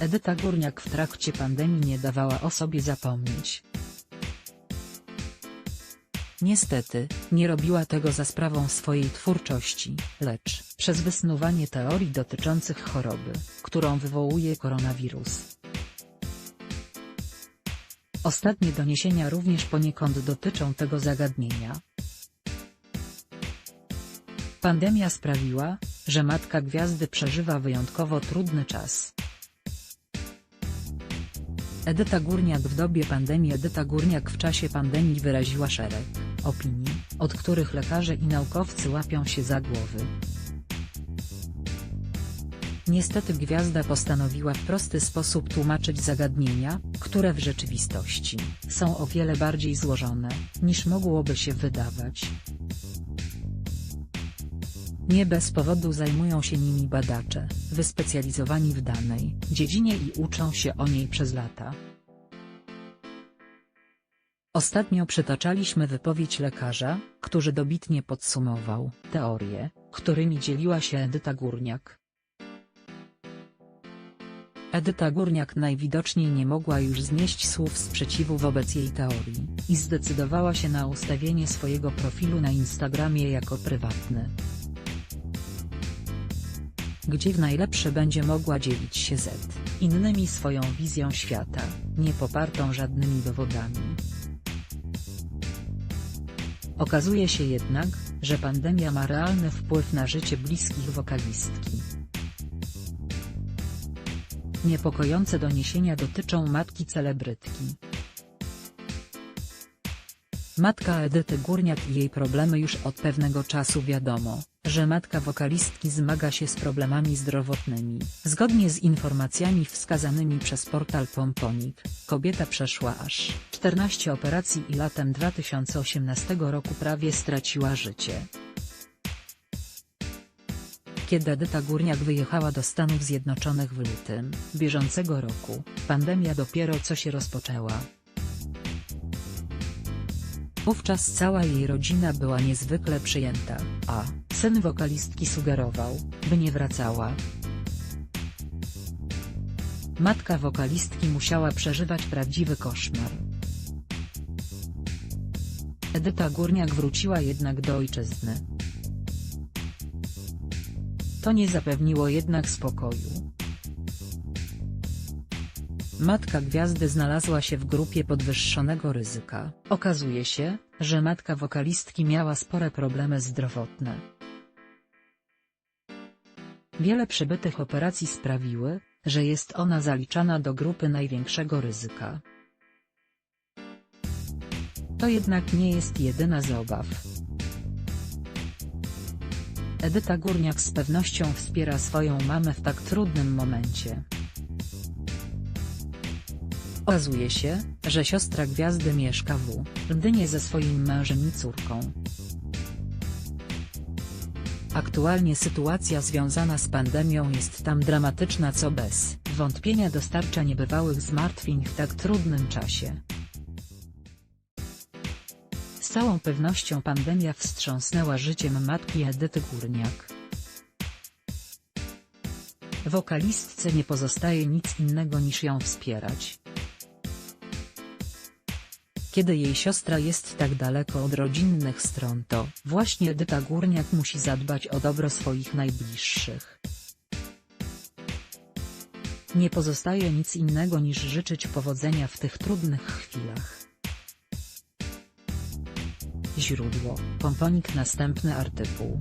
Edyta Górniak w trakcie pandemii nie dawała o sobie zapomnieć. Niestety, nie robiła tego za sprawą swojej twórczości, lecz przez wysnuwanie teorii dotyczących choroby, którą wywołuje koronawirus. Ostatnie doniesienia również poniekąd dotyczą tego zagadnienia. Pandemia sprawiła, że matka gwiazdy przeżywa wyjątkowo trudny czas. Edyta Górniak w dobie pandemii Edyta Górniak w czasie pandemii wyraziła szereg opinii, od których lekarze i naukowcy łapią się za głowy. Niestety gwiazda postanowiła w prosty sposób tłumaczyć zagadnienia, które w rzeczywistości są o wiele bardziej złożone, niż mogłoby się wydawać. Nie bez powodu zajmują się nimi badacze, wyspecjalizowani w danej dziedzinie i uczą się o niej przez lata. Ostatnio przytaczaliśmy wypowiedź lekarza, który dobitnie podsumował teorie, którymi dzieliła się Edyta Górniak. Edyta Górniak najwidoczniej nie mogła już znieść słów sprzeciwu wobec jej teorii, i zdecydowała się na ustawienie swojego profilu na Instagramie jako prywatny. Gdzie w najlepsze będzie mogła dzielić się z innymi swoją wizją świata, nie popartą żadnymi dowodami. Okazuje się jednak, że pandemia ma realny wpływ na życie bliskich wokalistki. Niepokojące doniesienia dotyczą matki celebrytki. Matka Edyty Górniak i jej problemy już od pewnego czasu wiadomo, że matka wokalistki zmaga się z problemami zdrowotnymi. Zgodnie z informacjami wskazanymi przez portal Pomponik, kobieta przeszła aż 14 operacji i latem 2018 roku prawie straciła życie. Kiedy Edyta Górniak wyjechała do Stanów Zjednoczonych w lutym bieżącego roku, pandemia dopiero co się rozpoczęła. Wówczas cała jej rodzina była niezwykle przyjęta, a syn wokalistki sugerował, by nie wracała. Matka wokalistki musiała przeżywać prawdziwy koszmar. Edyta Górniak wróciła jednak do ojczyzny. To nie zapewniło jednak spokoju. Matka gwiazdy znalazła się w grupie podwyższonego ryzyka. Okazuje się, że matka wokalistki miała spore problemy zdrowotne. Wiele przybytych operacji sprawiły, że jest ona zaliczana do grupy największego ryzyka. To jednak nie jest jedyna z obaw. Edyta Górniak z pewnością wspiera swoją mamę w tak trudnym momencie. Okazuje się, że siostra gwiazdy mieszka w Londynie ze swoim mężem i córką. Aktualnie sytuacja związana z pandemią jest tam dramatyczna co bez wątpienia dostarcza niebywałych zmartwień w tak trudnym czasie. Z całą pewnością pandemia wstrząsnęła życiem matki Edyty Górniak. Wokalistce nie pozostaje nic innego niż ją wspierać. Kiedy jej siostra jest tak daleko od rodzinnych stron to właśnie Edyta Górniak musi zadbać o dobro swoich najbliższych. Nie pozostaje nic innego niż życzyć powodzenia w tych trudnych chwilach. Źródło, Pomponik Następny artykuł